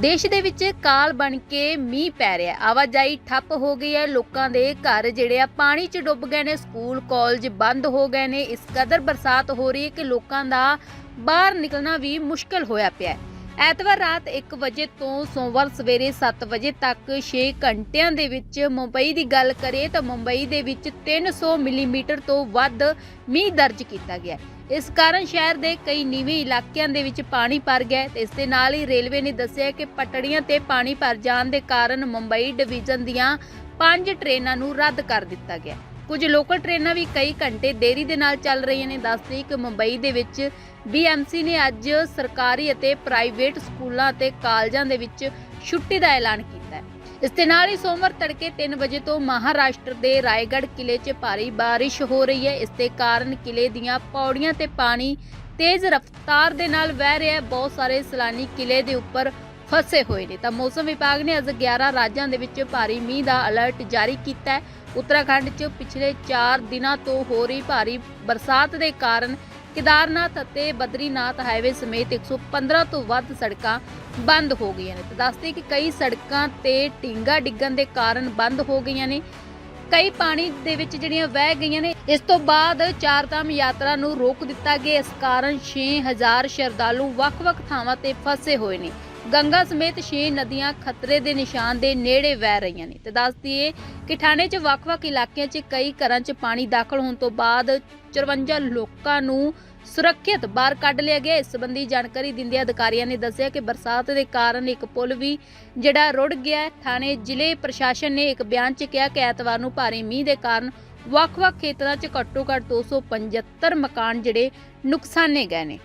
ਦੇਸ਼ ਦੇ ਵਿੱਚ ਕਾਲ ਬਣ ਕੇ ਮੀਂਹ ਪੈ ਰਿਹਾ ਆਵਾਜਾਈ ਠੱਪ ਹੋ ਗਈ ਹੈ। ਲੋਕਾਂ ਦੇ ਘਰ ਜਿਹੜੇ ਆ, ਪਾਣੀ 'ਚ ਡੁੱਬ ਗਏ ਨੇ, ਸਕੂਲ, ਕਾਲਜ ਬੰਦ ਹੋ ਗਏ ਨੇ। ਇਸ ਕਦਰ ਬਰਸਾਤ ਹੋ ਰਹੀ ਹੈ ਕਿ ਲੋਕਾਂ ਦਾ ਬਾਹਰ ਨਿਕਲਣਾ ਵੀ ਮੁਸ਼ਕਲ ਹੋਇਆ ਪਿਆ ਹੈ। ਐਤਵਾਰ ਰਾਤ 1 ਵਜੇ ਤੋਂ ਸੋਮਵਾਰ ਸਵੇਰੇ 7 ਵਜੇ ਤੱਕ 6 ਘੰਟਿਆਂ ਦੇ ਵਿੱਚ ਮੁੰਬਈ ਦੀ ਗੱਲ ਕਰੀਏ ਤਾਂ ਮੁੰਬਈ ਦੇ ਵਿੱਚ 300 ਮਿਲੀਮੀਟਰ ਤੋਂ ਵੱਧ ਮੀਂਹ ਦਰਜ ਕੀਤਾ ਗਿਆ ਇਸ ਕਾਰਨ ਸ਼ਹਿਰ ਦੇ ਕਈ ਨੀਵੇਂ ਇਲਾਕਿਆਂ ਦੇ ਵਿੱਚ ਪਾਣੀ ਭਰ ਗਿਆ ਹੈ ਤੇ ਇਸ ਦੇ ਨਾਲ ਹੀ ਰੇਲਵੇ ਨੇ ਦੱਸਿਆ ਕਿ ਪਟੜੀਆਂ ਤੇ ਪਾਣੀ ਭਰ ਜਾਣ ਦੇ ਕਾਰਨ ਮੁੰਬਈ ਡਿਵੀਜ਼ਨ ਦੀਆਂ ਪੰਜ ਟ੍ਰੇਨਾਂ ਨੂੰ ਰੱਦ ਕਰ ਦਿੱਤਾ ਗਿਆ ਕੁਝ ਲੋਕਲ ਟ੍ਰੇਨਾਂ ਵੀ ਕਈ ਘੰਟੇ ਦੇਰੀ ਦੇ ਨਾਲ ਚੱਲ ਰਹੀਆਂ ਨੇ। ਦੱਸਦੇ ਕਿ ਮੁੰਬਈ ਦੇ ਵਿੱਚ BMC ਨੇ ਅੱਜ ਸਰਕਾਰੀ ਅਤੇ ਪ੍ਰਾਈਵੇਟ ਸਕੂਲਾਂ ਅਤੇ ਕਾਲਜਾਂ ਦੇ ਵਿੱਚ ਛੁੱਟੀ ਦਾ ਐਲਾਨ ਕੀਤਾ ਹੈ। ਇਸ ਦੇ ਨਾਲ ਹੀ ਸੋਮਵਾਰ ਤੜਕੇ 3 ਵਜੇ ਤੋਂ ਮਹਾਰਾਸ਼ਟਰ ਦੇ ਰਾਏਗੜ੍ਹ ਕਿਲੇ 'ਚ ਭਾਰੀ ਬਾਰਿਸ਼ ਹੋ ਰਹੀ ਹੈ। ਇਸ ਦੇ ਕਾਰਨ ਕਿਲੇ ਦੀਆਂ ਪੌੜੀਆਂ ਤੇ ਪਾਣੀ ਤੇਜ਼ ਰਫ਼ਤਾਰ ਦੇ ਨਾਲ ਵਹਿ ਰਿਹਾ ਹੈ। ਬਹੁਤ ਸਾਰੇ ਸੈਲਾਨੀ ਕਿਲੇ ਦੇ ਉੱਪਰ ਫਸੇ ਹੋਏ ਨੇ। ਤਾਂ ਮੌਸਮ ਵਿਭਾਗ ਨੇ ਅੱਜ 11 ਰਾਜਾਂ ਦੇ ਵਿੱਚ ਭਾਰੀ ਮੀਂਹ ਦਾ ਅਲਰਟ ਜਾਰੀ ਕੀਤਾ ਹੈ। ਉੱਤਰਾਖੰਡ 'ਚ ਪਿਛਲੇ 4 ਦਿਨਾਂ ਤੋਂ ਹੋ ਰਹੀ ਭਾਰੀ ਬਰਸਾਤ ਦੇ ਕਾਰਨ ਕੇਦਾਰਨਾਥ ਅਤੇ ਬਦਰੀਨਾਥ ਹਾਈਵੇ ਸਮੇਤ 115 ਤੋਂ ਵੱਧ ਸੜਕਾਂ ਬੰਦ ਹੋ ਗਈਆਂ ਨੇ। ਤੇ ਦੱਸਦੇ ਕਿ ਕਈ ਸੜਕਾਂ ਤੇ ਟਿੰਗਾ ਡਿੱਗਣ ਦੇ ਕਾਰਨ ਬੰਦ ਹੋ ਗਈਆਂ ਨੇ। ਕਈ ਪਾਣੀ ਦੇ ਵਿੱਚ ਜਿਹੜੀਆਂ ਵਹਿ ਗਈਆਂ ਨੇ, ਇਸ ਤੋਂ ਬਾਅਦ ਚਾਰਧਾਮ ਯਾਤਰਾ ਨੂੰ ਰੋਕ ਦਿੱਤਾ ਗਿਆ। ਇਸ ਕਾਰਨ 6000 ਸ਼ਰਧਾਲੂ ਵੱਖ-ਵੱਖ ਥਾਵਾਂ ਤੇ ਫਸੇ ਹੋਏ ਨੇ। ਗੰਗਾ ਸਮੇਤ ਛੇ ਨਦੀਆਂ ਖਤਰੇ ਦੇ ਨਿਸ਼ਾਨ ਦੇ ਨੇੜੇ ਵਹਿ ਰਹੀਆਂ ਨੇ। ਤੇ ਦੱਸ ਦਈਏ ਕਿ ਥਾਣੇ 'ਚ ਵੱਖ-ਵੱਖ ਇਲਾਕਿਆਂ 'ਚ ਕਈ ਘਰਾਂ 'ਚ ਪਾਣੀ ਦਾਖਲ ਹੋਣ ਤੋਂ ਬਾਅਦ 54 ਲੋਕਾਂ ਨੂੰ ਸੁਰੱਖਿਅਤ ਬਾਹਰ ਕੱਢ ਲਿਆ ਗਿਆ। ਇਸ ਸੰਬੰਧੀ ਜਾਣਕਾਰੀ ਦਿੰਦਿਆਂ ਅਧਿਕਾਰੀਆਂ ਨੇ ਦੱਸਿਆ ਕਿ ਬਰਸਾਤ ਦੇ ਕਾਰਨ ਇੱਕ ਪੁਲ ਵੀ ਜਿਹੜਾ ਰੁੜ ਗਿਆ ਥਾਣੇ ਜ਼ਿਲ੍ਹੇ ਪ੍ਰਸ਼ਾਸਨ ਨੇ ਇੱਕ ਬਿਆਨ 'ਚ ਕਿਹਾ ਕਿ ਐਤਵਾਰ ਨੂੰ ਭਾਰੀ ਮੀਂਹ ਦੇ ਕਾਰਨ ਵੱਖ-ਵੱਖ ਖੇਤਰਾਂ 'ਚ ਘੱਟੋ-ਘੱਟ 275 ਮਕਾਨ ਜਿਹੜੇ ਨੁਕਸਾਨੇ ਗਏ ਨੇ।